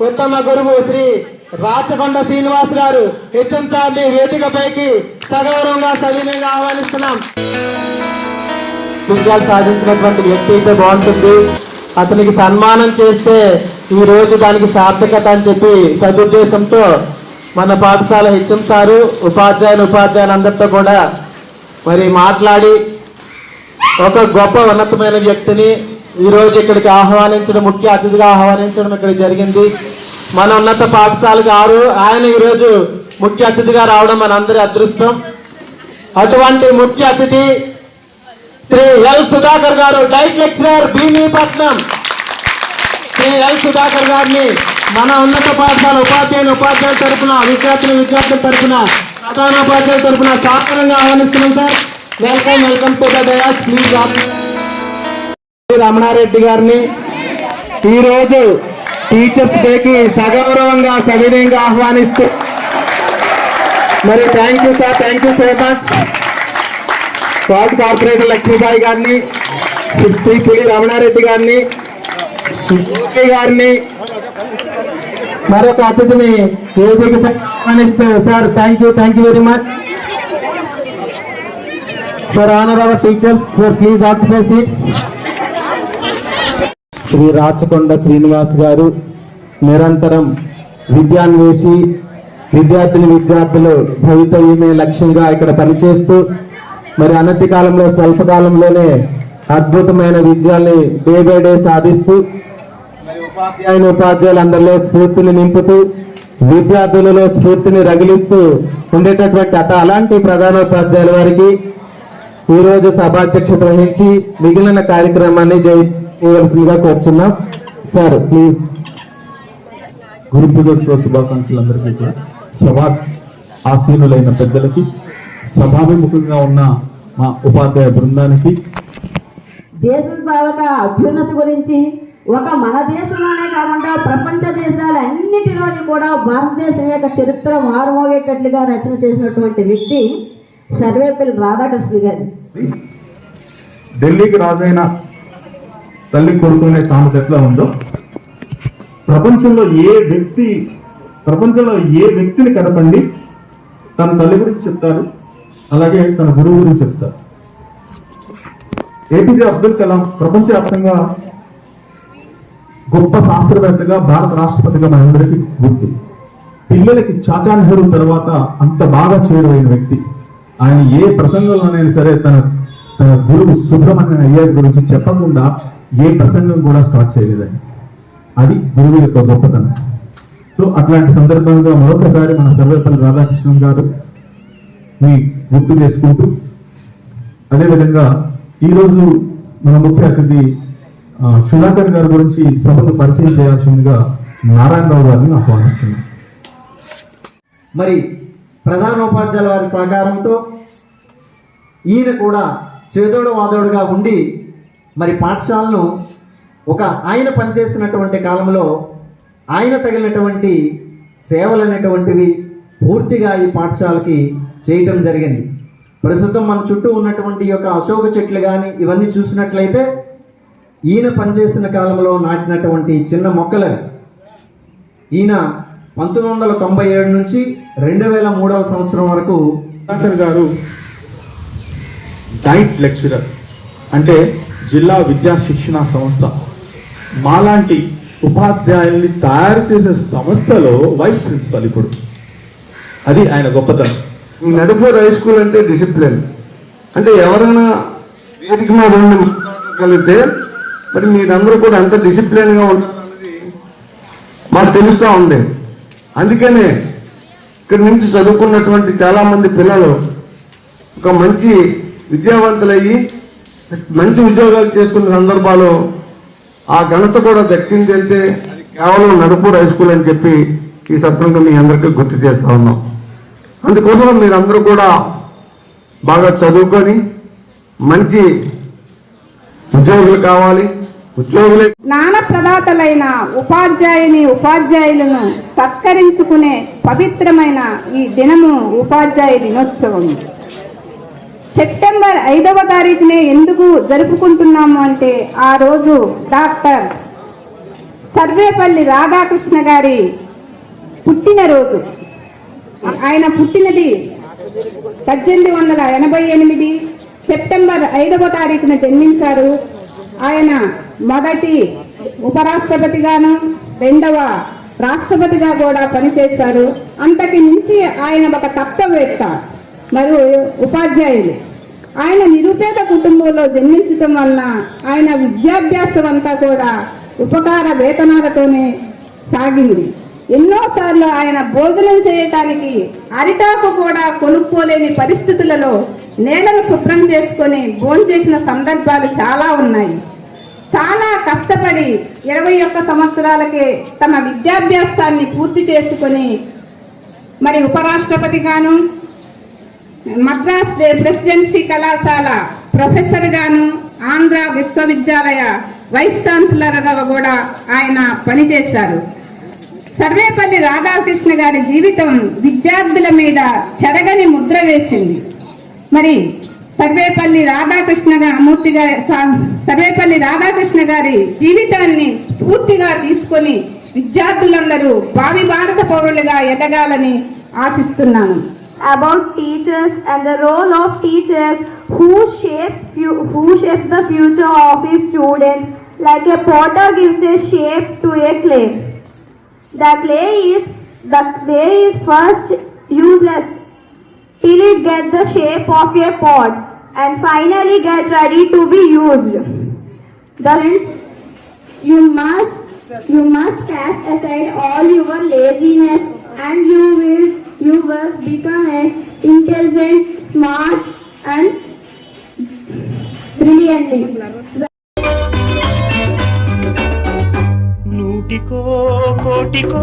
ఉత్తమ గురువు శ్రీ రాచకొండ శ్రీనివాస్ గారు హెచ్ఎం సార్ని వేదికపైకి సగౌరవంగా సవినయంగా ఆహ్వానిస్తున్నాం. విజయాలు సాధించినటువంటి వ్యక్తి అయితే బాగుంటుంది. అతనికి సన్మానం చేస్తే ఈ రోజు దానికి సార్థకత అని చెప్పి సదుద్దేశంతో మన పాఠశాల హెచ్ఎం సారు ఉపాధ్యాయులు ఉపాధ్యాయులందరితో కూడా మరి మాట్లాడి ఒక గొప్ప ఉన్నతమైన వ్యక్తిని ఈ రోజు ఇక్కడికి ఆహ్వానించడం ముఖ్య అతిథిగా ఆహ్వానించడం ఇక్కడ జరిగింది. మన ఉన్నత పాఠశాల గారు ఆయన ఈరోజు ముఖ్య అతిథిగా రావడం మన అందరి అదృష్టం. అటువంటి ముఖ్య అతిథి శ్రీ ఎల్ సుధాకర్ గారు DIET lecturer Bheemunipatnam. Shri L Sudhakar గారిని మన ఉన్నత పాఠశాల ఉపాధ్యాయులు ఉపాధ్యాయుల తరఫున విద్యార్థులు విద్యార్థుల తరపున ప్రధానోపాధ్యాయుల తరపున సాధారణంగా ఆహ్వానిస్తున్నాం sir. Welcome welcome to the dais please Ramanareddy గారిని ఈ రోజు టీచర్స్ డేకి సగౌరవంగా సవినయంగా ఆహ్వానిస్తూ మరి thank you sir thank you so much ward corporator Lakshmibai గారిని శ్రీ పులి రమణారెడ్డి గారిని గోపి గారిని మరొక అతిథిని వేదికపై ఆహ్వానిస్తూ sir thank you thank you very much for honour our teachers for please occupy seats Shri Rachakonda Srinivas గారు నిరంతరం విద్యాన్వేషి విద్యార్థిని విద్యార్థులు భవితవ్యమే లక్ష్యంగా ఇక్కడ పనిచేస్తూ మరి అనతి కాలంలో స్వల్పకాలంలోనే అద్భుతమైన విజయాల్ని డే బై డే సాధిస్తూ మరి ఉపాధ్యాయుని ఉపాధ్యాయులందరిలో స్ఫూర్తిని నింపుతూ విద్యార్థులలో స్ఫూర్తిని రగిలిస్తూ ఉండేటటువంటి అత అలాంటి ప్రధానోపాధ్యాయుల వారికి ఈ రోజు సభాధ్యక్షత వహించి మిగిలిన కార్యక్రమాన్ని జై చేయవలసిందిగా కోరుచున్నాం. సార్ ప్లీజ్ గురు పూజోత్సవ శుభాకాంక్షలందరికీ కూడా. సభా ఆసీనులైన పెద్దలకి సభాభిముఖంగా ఉన్న మా ఉపాధ్యాయ బృందానికి. దేశం తాలూకా అభ్యున్నతి గురించి ఒక మన దేశంలోనే కాకుండా ప్రపంచ దేశాలు అన్నిటిలోని కూడా భారతదేశం యొక్క చరిత్ర మారుమోగేటట్లుగా రచన చేసినటువంటి వ్యక్తి సర్వేపల్లి రాధాకృష్ణ గారు. ఢిల్లీకి రాజైన తల్లి కొడుకునే సామెత ఎట్లా ఉందో? ప్రపంచంలో ఏ వ్యక్తి ప్రపంచంలో ఏ వ్యక్తిని కదపండి తన తల్లి గురించి చెప్తారు అలాగే తన గురువు గురించి చెప్తారు. ఏపీజే అబ్దుల్ కలాం ప్రపంచవ్యాప్తంగా గొప్ప శాస్త్రవేత్తగా భారత రాష్ట్రపతిగా మనందరికీ గుర్తు. పిల్లలకి చాచా నెహ్రూ తర్వాత అంత బాగా చేరువైన వ్యక్తి. ఆయన ఏ ప్రసంగంలోనైనా సరే తన తన గురువు సుబ్రహ్మణ్యం అయ్యర్ గురించి చెప్పకుండా ఏ ప్రసంగం కూడా స్టార్ట్ చేయలేదని అది గురువు యొక్క గొప్పతనం. సో అట్లాంటి సందర్భంగా మరొకసారి మన సర్వేపల్లి రాధాకృష్ణన్ గారు ని గుర్తు చేసుకుంటూ అదేవిధంగా ఈరోజు మన ముఖ్య అతిథి ఆ, సుధాకర్ గారి గురించి సభను పరిచయం చేయాల్సిందిగా నారాయణరావు గారిని ఆహ్వానిస్తున్నాం మరి ప్రధానోపాధ్యాయుల వారి సహకారంతో ఈయన కూడా చేదోడు వాదోడుగా ఉండి మరి పాఠశాలను ఒక ఆయన పనిచేసినటువంటి కాలంలో ఆయన తగిలినటువంటి సేవలు అనేటువంటివి పూర్తిగా ఈ పాఠశాలకి చేయటం జరిగింది. ప్రస్తుతం మన చుట్టూ ఉన్నటువంటి యొక్క అశోక చెట్లు కానీ ఇవన్నీ చూసినట్లయితే ఈయన పనిచేసిన కాలంలో నాటినటువంటి చిన్న మొక్కలు ఈయన పంతొమ్మిది వందల తొంభై ఏడు నుంచి రెండు వేల మూడవ సంవత్సరం వరకు సుధాకర్ గారు డైట్ లెక్చరర్. అంటే జిల్లా విద్యా శిక్షణ సంస్థ. మాలాంటి ఉపాధ్యాయుల్ని తయారు చేసే సంస్థలో వైస్ ప్రిన్సిపల్ ఇప్పుడు. అది ఆయన గొప్పతనం. నడుపు హై స్కూల్ అంటే డిసిప్లిన్ అంటే ఎవరైనా వేదిక మీద ఉండి కలిగితే మరి మీరందరూ కూడా అంత డిసిప్లిన్గా ఉంటారన్నది మాకు తెలుస్తూ ఉంది. అందుకనే ఇక్కడి నుంచి చదువుకున్నటువంటి చాలామంది పిల్లలు ఒక మంచి విద్యావంతులయ్యి మంచి ఉద్యోగాలు చేస్తున్న సందర్భాలు ఆ ఘనత కూడా దక్కింది అంటే కేవలం నడుపూర్ హై స్కూల్ అని చెప్పి ఈ సత్రంగా మీ అందరికీ గుర్తు చేస్తా ఉన్నాం. అందుకోసం మీరందరూ కూడా బాగా చదువుకొని మంచి ఉద్యోగులు కావాలి. ఉద్యోగులే జ్ఞాన ప్రదాతలైన ఉపాధ్యాయుని ఉపాధ్యాయులను సత్కరించుకునే పవిత్రమైన ఈ దినము ఉపాధ్యాయ దినోత్సవం. సెప్టెంబర్ ఐదవ తారీఖునే ఎందుకు జరుపుకుంటున్నాము అంటే ఆ రోజు డాక్టర్ సర్వేపల్లి రాధాకృష్ణ గారి పుట్టినరోజు. ఆయన పుట్టినది పద్దెనిమిది వందల ఎనభై ఎనిమిది. సెప్టెంబర్ ఐదవ తారీఖున జన్మించారు. ఆయన మొదటి ఉపరాష్ట్రపతిగాను రెండవ రాష్ట్రపతిగా కూడా పనిచేశారు. అంతటి నుంచి ఆయన ఒక తత్వవేత్త. మరియు ఉపాధ్యాయులు. ఆయన నిరుపేద కుటుంబంలో జన్మించటం వలన ఆయన విద్యాభ్యాసం అంతా కూడా ఉపకార వేతనాలతోనే సాగింది. ఎన్నోసార్లు ఆయన భోజనం చేయటానికి అరిటాకు కూడా కొనుక్కోలేని పరిస్థితులలో నేలను శుభ్రం చేసుకొని భోంచేసిన సందర్భాలు చాలా ఉన్నాయి. చాలా కష్టపడి ఇరవై ఒక్క సంవత్సరాలకే తమ విద్యాభ్యాసాన్ని పూర్తి చేసుకొని మరి ఉపరాష్ట్రపతిగాను మద్రాస్ ప్రెసిడెన్సీ కళాశాల ప్రొఫెసర్ గాను ఆంధ్ర విశ్వవిద్యాలయ వైస్ ఛాన్సలర్గా కూడా ఆయన పనిచేశారు. సర్వేపల్లి రాధాకృష్ణ గారి జీవితం విద్యార్థుల మీద చెరగని ముద్ర వేసింది. మరి సర్వేపల్లి రాధాకృష్ణ మూర్తి గారి సర్వేపల్లి రాధాకృష్ణ గారి జీవితాన్ని స్ఫూర్తిగా తీసుకొని విద్యార్థులందరూ భావి భారత పౌరులుగా ఎదగాలని ఆశిస్తున్నాను. About teachers and the role of teachers who shapes who shapes the future of his students like a potter gives a shape to a clay. The clay is the clay is first useless till it gets the shape of a pot and finally get ready to be used. Thus you must you must cast aside all your laziness and you will you must become an intelligent smart and brilliantly నూటికో కోటికో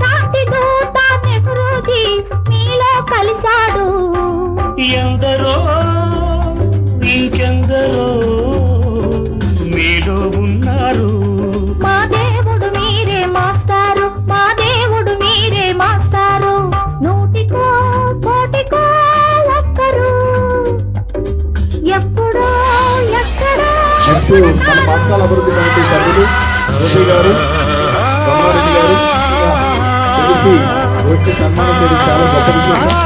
శాంతి దూత నెహ్రూజీ మీలో కలిశాడు ఎందరో ఇంకెందరో మీలో ఉన్నారు. మా దేవుడు మీరే మాస్టారు మా దేవుడు మీరే మాస్టారు. నూటికో కోటికో ఒక్కరు ఎప్పుడో ఎక్కడో నెక్స్ట్ మన పాఠశాల అభివృద్ధి కమిటీ సభ్యులు గారు గారు. ఇంకా వచ్చి సన్మానం చేయడం చాలా గొప్ప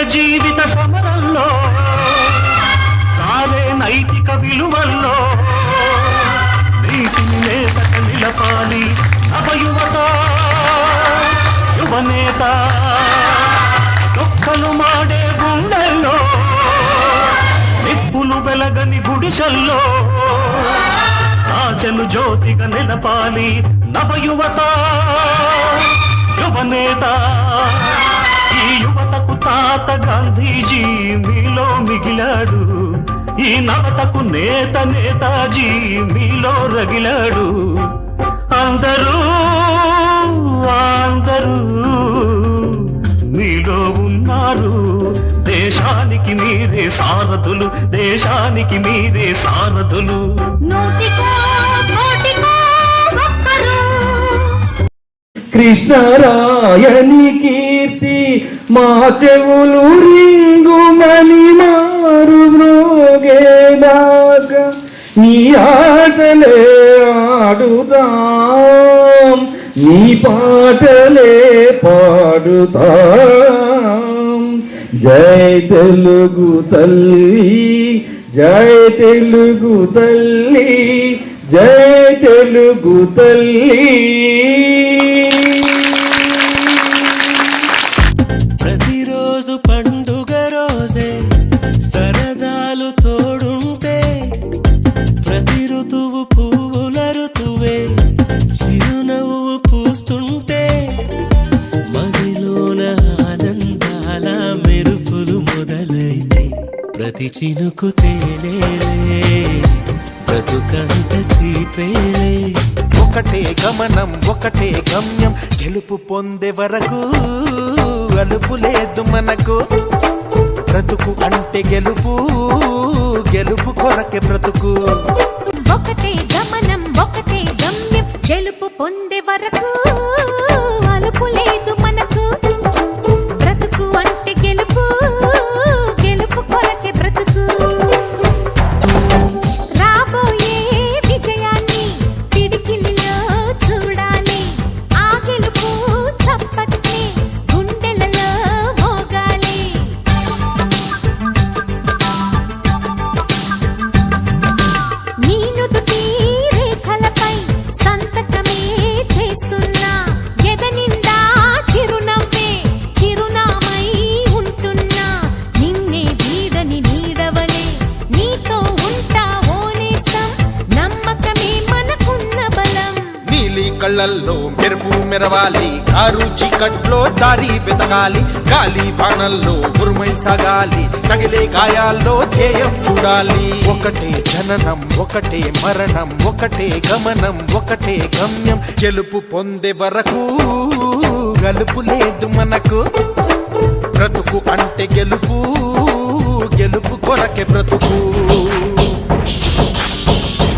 జీవిత సమరంలో సారే నైతిక విలువల్లో. నీతిని నేతక నిలపాలి నవయువత యువనేత చొక్కలు మాడే గుండెల్లో నిప్పులు వెలగని గుడిసెల్లో. రాజలు జ్యోతిగా నిలపాలి నవయువత గాంధీజీ మీలో మిగిలాడు. ఈ నవతకు నేత నేతాజీ మీలో రగిలాడు. అందరూ అందరూ మీలో ఉన్నారు. దేశానికి మీరే సారథులు దేశానికి మీరే సారథులు. కృష్ణరాయని కీర్తి మా చెవులు రింగుమని మారు మ్రోగేదాకా నీ ఆటలే ఆడుదాం నీ పాటలే పాడుతాం జై తెలుగు తల్లి జై తెలుగు తల్లి జై తెలుగు తల్లి. రోజు పండుగ రోజే సరదాలు తోడుంటే ప్రతి ఋతువు పువ్వుల ఋతువే చిరునవ్వు పూస్తుంటే మదిలోన ఆనందాల మెరుపులు మొదలైతే ప్రతి చినుకు తేనేలే బ్రతుకంత తీపేలే. ఒకటే గమనం ఒకటే గమ్యం గెలుపు పొందే వరకు కలుపు లేదు మనకు. బ్రతుకు అంటే గెలుపు గెలుపు కొరకే బ్రతుకు. తెరవాలి మెరవాలి కారు చీకట్లో దారి వెతకాలి. గాలి బాణల్లో ఉరుమై సాగాలి. తగిలే గాయాల్లో ధ్యేయం చూడాలి. ఒకటే జననం ఒకటే మరణం ఒకటే గమనం ఒకటే గమ్యం. గెలుపు పొందే వరకు గలుపు లేదు మనకు. బ్రతుకు అంటే గెలుపు గెలుపు కొరకే బ్రతుకు.